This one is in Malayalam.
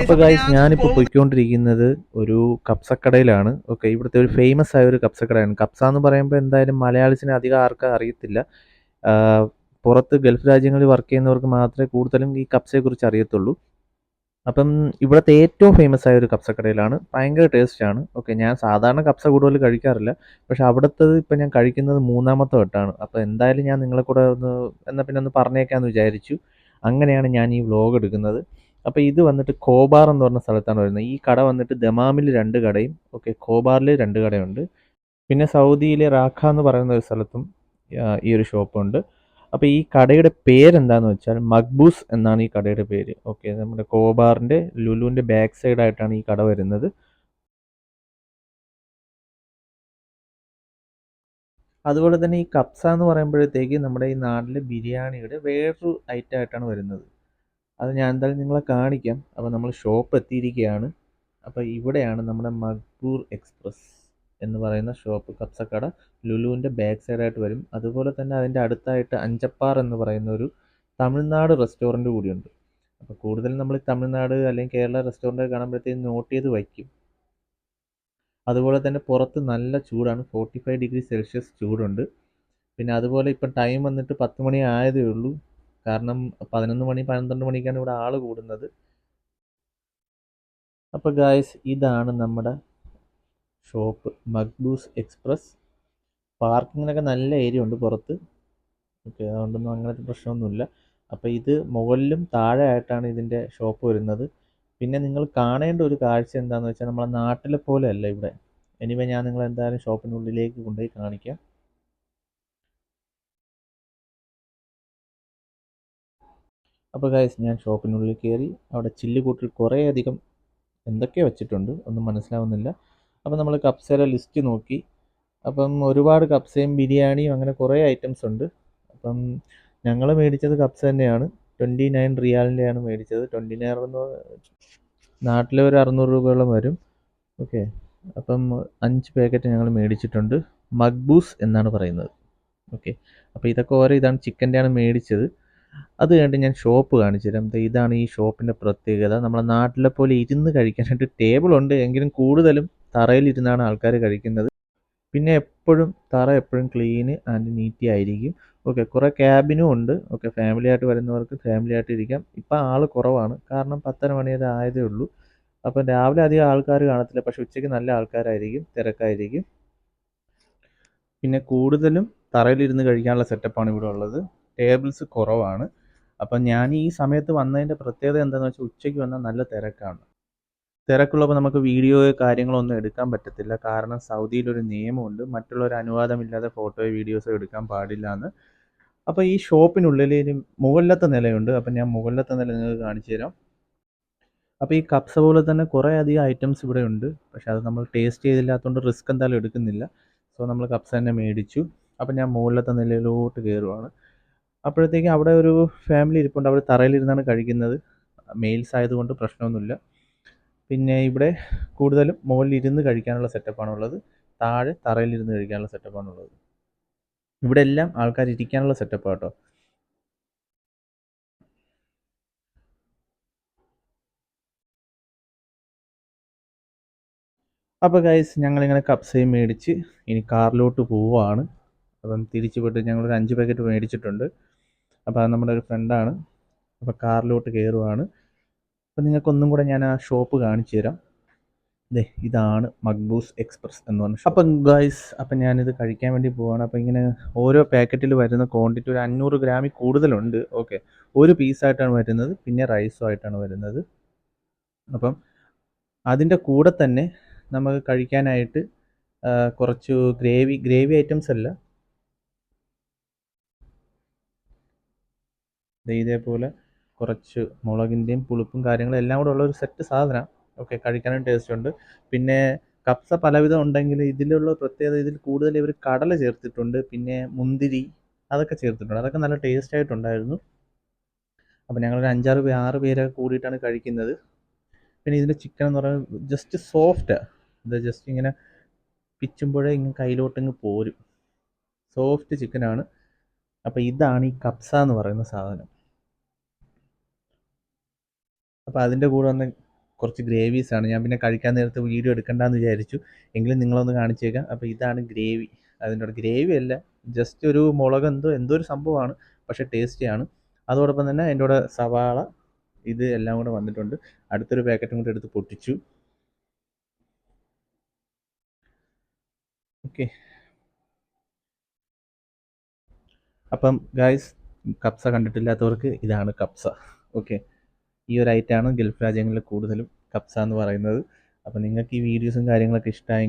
അപ്പോൾ ഗൈസ് ഞാനിപ്പോൾ പോയിക്കൊണ്ടിരിക്കുന്നത് ഒരു കപ്സക്കടയിലാണ്. ഓക്കെ ഇവിടുത്തെ ഒരു ഫേമസ് ആയ ഒരു കപ്സക്കടയാണ്. കപ്സ എന്ന് പറയുമ്പോൾ എന്തായാലും മലയാളിസിനെ അധികം ആർക്കും അറിയത്തില്ല. പുറത്ത് ഗൾഫ് രാജ്യങ്ങളിൽ വർക്ക് ചെയ്യുന്നവർക്ക് മാത്രമേ കൂടുതലും ഈ കപ്സയെക്കുറിച്ച് അറിയത്തുള്ളൂ. അപ്പം ഇവിടുത്തെ ഏറ്റവും ഫേമസ് ആയ ഒരു കപ്സക്കടയിലാണ്. ഭയങ്കര ആണ്. ഓക്കെ ഞാൻ സാധാരണ കപ്സ കൂടുതൽ കഴിക്കാറില്ല. പക്ഷെ അവിടുത്തത് ഇപ്പം ഞാൻ കഴിക്കുന്നത് മൂന്നാമത്തെ വട്ടമാണ് അപ്പോൾ എന്തായാലും ഞാൻ നിങ്ങളെ കൂടെ ഒന്ന് എന്നാൽ പിന്നെ ഒന്ന് പറഞ്ഞേക്കാമെന്ന് വിചാരിച്ചു. അങ്ങനെയാണ് ഞാൻ ഈ വ്ലോഗ് എടുക്കുന്നത്. അപ്പോൾ ഇത് വന്നിട്ട് കോബാർ എന്ന് പറഞ്ഞ സ്ഥലത്താണ് വരുന്നത്. ഈ കട വന്നിട്ട് ദമാമിൽ രണ്ട് കടയും ഓക്കെ കോബാറിൽ രണ്ട് കടയുണ്ട്. പിന്നെ സൗദിയിലെ റാഖ എന്ന് പറയുന്ന ഒരു സ്ഥലത്തും ഈ ഒരു ഷോപ്പുണ്ട്. അപ്പോൾ ഈ കടയുടെ പേരെന്താണെന്ന് വെച്ചാൽ മക്ബൂസ് എന്നാണ് ഈ കടയുടെ പേര്. ഓക്കെ നമ്മുടെ കോബാറിന്റെ ലുലുവിന്റെ ബാക്ക് സൈഡായിട്ടാണ് ഈ കട വരുന്നത്. അതുപോലെ തന്നെ ഈ കപ്സ എന്ന് പറയുമ്പോഴത്തേക്ക് നമ്മുടെ ഈ നാട്ടിലെ ബിരിയാണിയുടെ വേറൊരു ഐറ്റം ആയിട്ടാണ് വരുന്നത്. അത് ഞാൻ എന്തായാലും നിങ്ങളെ കാണിക്കാം. അപ്പോൾ നമ്മൾ ഷോപ്പ് എത്തിയിരിക്കുകയാണ്. അപ്പോൾ ഇവിടെയാണ് നമ്മുടെ മക്ബൂർ എക്സ്പ്രസ് എന്ന് പറയുന്ന ഷോപ്പ് കപ്സക്കട ലുലുവിന്റെ ബാക്ക് സൈഡായിട്ട് വരും. അതുപോലെ തന്നെ അതിന്റെ അടുത്തായിട്ട് അഞ്ചപ്പാർ എന്ന് പറയുന്ന ഒരു തമിഴ്നാട് റെസ്റ്റോറന്റ് കൂടിയുണ്ട് അപ്പോൾ കൂടുതലും നമ്മൾ തമിഴ്നാട് അല്ലെങ്കിൽ കേരള റെസ്റ്റോറന്റ് കാണുമ്പോഴത്തേക്കും നോട്ട് ചെയ്ത് വയ്ക്കും. അതുപോലെ തന്നെ പുറത്ത് നല്ല ചൂടാണ്. ഫോർട്ടി ഫൈവ് ഡിഗ്രി സെൽഷ്യസ് ചൂടുണ്ട്. പിന്നെ അതുപോലെ ഇപ്പം ടൈം വന്നിട്ട് പത്ത് മണി ആയതേ ഉള്ളൂ. കാരണം പതിനൊന്ന് മണി പന്ത്രണ്ട് മണിക്കാണ് ഇവിടെ ആൾ കൂടുന്നത്. അപ്പോൾ ഗായ്സ് ഇതാണ് നമ്മുടെ ഷോപ്പ് മക്ബൂസ് എക്സ്പ്രസ് പാർക്കിങ്ങിനൊക്കെ നല്ല ഏരിയ ഉണ്ട് പുറത്ത്. ഓക്കെ അതുകൊണ്ടൊന്നും അങ്ങനത്തെ പ്രശ്നമൊന്നുമില്ല. അപ്പോൾ ഇത് മുകളിലും താഴെ ആയിട്ടാണ് ഇതിന്റെ ഷോപ്പ് വരുന്നത്. പിന്നെ നിങ്ങൾ കാണേണ്ട ഒരു കാഴ്ച എന്താണെന്ന് വെച്ചാൽ നമ്മളെ നാട്ടിലെ പോലെയല്ല ഇവിടെ. എനിവേ ഞാൻ നിങ്ങളെ എന്തായാലും ഷോപ്പിനുള്ളിലേക്ക് കൊണ്ടുപോയി കാണിക്കാം. അപ്പോൾ ഗൈസ് ഞാൻ ഷോപ്പിനുള്ളിൽ കയറി അവിടെ ചില്ലുകൂട്ടിൽ കുറേ അധികം എന്തൊക്കെയോ വെച്ചിട്ടുണ്ട് ഒന്നും മനസ്സിലാവുന്നില്ല. അപ്പോൾ നമ്മൾ കപ്സയുടെ ലിസ്റ്റ് നോക്കി. അപ്പം ഒരുപാട് കപ്സയും ബിരിയാണിയും അങ്ങനെ കുറേ ഐറ്റംസ് ഉണ്ട്. അപ്പം ഞങ്ങൾ മേടിച്ചത് കപ്സ തന്നെയാണ്. ട്വന്റി നയൻ റിയാലിന്റെയാണ് മേടിച്ചത്. ട്വന്റി നയൻ എന്ന് നാട്ടിലെ ഒരു അറുന്നൂറ് രൂപയോളം വരും. ഓക്കെ അപ്പം അഞ്ച് പാക്കറ്റ് ഞങ്ങൾ മേടിച്ചിട്ടുണ്ട്. മക്ബൂസ് എന്നാണ് പറയുന്നത്. ഓക്കെ അപ്പോൾ ഇതൊക്കെ ഓരോ ഇതാണ് ചിക്കന്റെയാണ് മേടിച്ചത്. അത് കഴിഞ്ഞിട്ട് ഞാൻ ഷോപ്പ് കാണിച്ചു തരാം. ഇതാണ് ഈ ഷോപ്പിന്റെ പ്രത്യേകത. നമ്മളെ നാട്ടിലെ പോലെ ഇരുന്ന് കഴിക്കാനായിട്ട് ടേബിൾ ഉണ്ട്. എങ്കിലും കൂടുതലും തറയിൽ ഇരുന്നാണ് ആൾക്കാർ കഴിക്കുന്നത്. പിന്നെ എപ്പോഴും തറ എപ്പോഴും ക്ലീൻ ആൻഡ് നീറ്റി ആയിരിക്കും. ഓക്കെ കുറേ ക്യാബിനും ഉണ്ട്. ഓക്കെ ഫാമിലി ആയിട്ട് വരുന്നവർക്ക് ഫാമിലി ആയിട്ട് ഇരിക്കാം. ഇപ്പം ആൾ കുറവാണ്. കാരണം പത്തര മണി വരെ ആയതേ ഉള്ളൂ. അപ്പം രാവിലെ അധികം ആൾക്കാർ കാണത്തില്ല. പക്ഷെ ഉച്ചയ്ക്ക് നല്ല ആൾക്കാരായിരിക്കും. തിരക്കായിരിക്കും. പിന്നെ കൂടുതലും തറയിലിരുന്ന് കഴിക്കാനുള്ള സെറ്റപ്പാണ് ഇവിടെ ഉള്ളത്. ടേബിൾസ് കുറവാണ്. അപ്പം ഞാൻ ഈ സമയത്ത് വന്നതിന്റെ പ്രത്യേകത എന്താണെന്ന് വെച്ചാൽ ഉച്ചയ്ക്ക് വന്നാൽ നല്ല തിരക്കാണ്. തിരക്കുള്ളപ്പോൾ നമുക്ക് വീഡിയോ കാര്യങ്ങളൊന്നും എടുക്കാൻ പറ്റത്തില്ല. കാരണം സൗദിയിലൊരു നിയമമുണ്ട്. മറ്റുള്ളവർ അനുവാദമില്ലാതെ ഫോട്ടോയോ വീഡിയോസോ എടുക്കാൻ പാടില്ല എന്ന് അപ്പോൾ ഈ ഷോപ്പിനുള്ളിൽ ഇനി മുകളിലത്തെ നിലയുണ്ട്. അപ്പം ഞാൻ മുകളിലത്തെ നില നിങ്ങൾക്ക് കാണിച്ചു തരാം. അപ്പോൾ ഈ കപ്സ പോലെ തന്നെ കുറേ അധികം ഐറ്റംസ് ഇവിടെ ഉണ്ട്. പക്ഷേ അത് നമ്മൾ ടേസ്റ്റ് ചെയ്തില്ലാത്തതുകൊണ്ട് റിസ്ക് എന്തായാലും എടുക്കുന്നില്ല. സോ നമ്മൾ കപ്സ തന്നെ മേടിച്ചു. അപ്പം ഞാൻ മുകളിലത്തെ നിലയിലോട്ട് കയറുവാണ് അപ്പോഴത്തേക്കും അവിടെ ഒരു ഫാമിലി ഇരിപ്പുണ്ട്. അവർ തറയിലിരുന്നാണ് കഴിക്കുന്നത്. മെയിൽസ് ആയതുകൊണ്ട് പ്രശ്നമൊന്നുമില്ല. പിന്നെ ഇവിടെ കൂടുതലും മുകളിൽ ഇരുന്ന് കഴിക്കാനുള്ള സെറ്റപ്പാണ് ഉള്ളത്. താഴെ തറയിലിരുന്ന് കഴിക്കാനുള്ള സെറ്റപ്പാണ് ഉള്ളത്. ഇവിടെ എല്ലാം ആൾക്കാർ ഇരിക്കാനുള്ള സെറ്റപ്പാണ് കേട്ടോ. അപ്പോൾ ഗൈസ് ഞങ്ങളിങ്ങനെ കപ്സയും മേടിച്ച് ഇനി കാറിലോട്ട് പോവുകയാണ് അപ്പം തിരിച്ചു പോയിട്ട് ഞങ്ങളൊരു അഞ്ച് പാക്കറ്റ് മേടിച്ചിട്ടുണ്ട്. അപ്പോൾ അത് നമ്മുടെ ഒരു ഫ്രണ്ടാണ് അപ്പോൾ കാറിലോട്ട് കയറുവാണ് അപ്പോൾ നിങ്ങൾക്കൊന്നും കൂടെ ഞാൻ ആ ഷോപ്പ് കാണിച്ചു തരാം. ദേ ഇതാണ് മക്ബൂസ് എക്സ്പ്രസ് എന്ന് പറഞ്ഞ അപ്പം ഗൈസ് അപ്പം ഞാനിത് കഴിക്കാൻ വേണ്ടി പോവാണ്. അപ്പം ഇങ്ങനെ ഓരോ പാക്കറ്റിൽ വരുന്ന ക്വാണ്ടിറ്റി ഒരു അഞ്ഞൂറ് ഗ്രാമിൽ കൂടുതലുണ്ട്. ഓക്കെ ഒരു പീസായിട്ടാണ് വരുന്നത്. പിന്നെ റൈസും ആയിട്ടാണ് വരുന്നത്. അപ്പം അതിന്റെ കൂടെ തന്നെ നമുക്ക് കഴിക്കാനായിട്ട് കുറച്ച് ഗ്രേവി ഗ്രേവി ഐറ്റംസ് അല്ല ഇതേപോലെ കുറച്ച് മുളകിന്റെയും പുളിപ്പും കാര്യങ്ങളും എല്ലാം കൂടെ ഉള്ള ഒരു സെറ്റ് സാധനം. ഓക്കെ കഴിക്കാനും ടേസ്റ്റ് ഉണ്ട്. പിന്നെ കപ്സ പലവിധം ഉണ്ടെങ്കിൽ ഇതിലുള്ള പ്രത്യേകത ഇതിൽ കൂടുതൽ ഇവർ കടല ചേർത്തിട്ടുണ്ട്. പിന്നെ മുന്തിരി അതൊക്കെ ചേർത്തിട്ടുണ്ട്. അതൊക്കെ നല്ല ടേസ്റ്റ് ആയിട്ടുണ്ടായിരുന്നു. അപ്പോൾ ഞങ്ങളൊരു അഞ്ചാറ് പേ ആറ് പേരൊക്കെ കൂടിയിട്ടാണ് കഴിക്കുന്നത്. പിന്നെ ഇതിന്റെ ചിക്കൻ എന്ന് പറയുന്നത് ജസ്റ്റ് സോഫ്റ്റ് ഇത് ജസ്റ്റ് ഇങ്ങനെ പിച്ചുമ്പോഴേ ഇങ്ങനെ കയ്യിലോട്ടിങ്ങ് പോരും. സോഫ്റ്റ് ചിക്കനാണ് അപ്പോൾ ഇതാണ് ഈ കപ്സ എന്ന് പറയുന്ന സാധനം. അപ്പോൾ അതിന്റെ കൂടെ വന്ന് കുറച്ച് ഗ്രേവീസാണ് ഞാൻ പിന്നെ കഴിക്കാൻ നേരത്ത് വീഡിയോ എടുക്കണ്ടെന്ന് വിചാരിച്ചു. എങ്കിലും നിങ്ങളൊന്ന് കാണിച്ചേക്കാം. അപ്പോൾ ഇതാണ് ഗ്രേവി. അതിന്റെ ഗ്രേവി അല്ല ജസ്റ്റ് ഒരു മുളക് എന്തോ എന്തോ ഒരു സംഭവമാണ് പക്ഷേ ടേസ്റ്റിയാണ് അതോടൊപ്പം തന്നെ അതിന്റെ കൂടെ സവാള ഇത് എല്ലാം കൂടെ വന്നിട്ടുണ്ട്. അടുത്തൊരു പാക്കറ്റും കൂടെ എടുത്ത് പൊട്ടിച്ചു. ഓക്കെ അപ്പം ഗായ്സ് കപ്സ കണ്ടിട്ടില്ലാത്തവർക്ക് ഇതാണ് കപ്സ. ഓക്കെ ഈ ഒരു ഐറ്റമാണ് ഗൾഫ് രാജ്യങ്ങളിൽ കൂടുതലും കബ്സ എന്ന് പറയുന്നത്. അപ്പോൾ നിങ്ങൾക്ക് ഈ വീഡിയോസും കാര്യങ്ങളൊക്കെ ഇഷ്ടമായി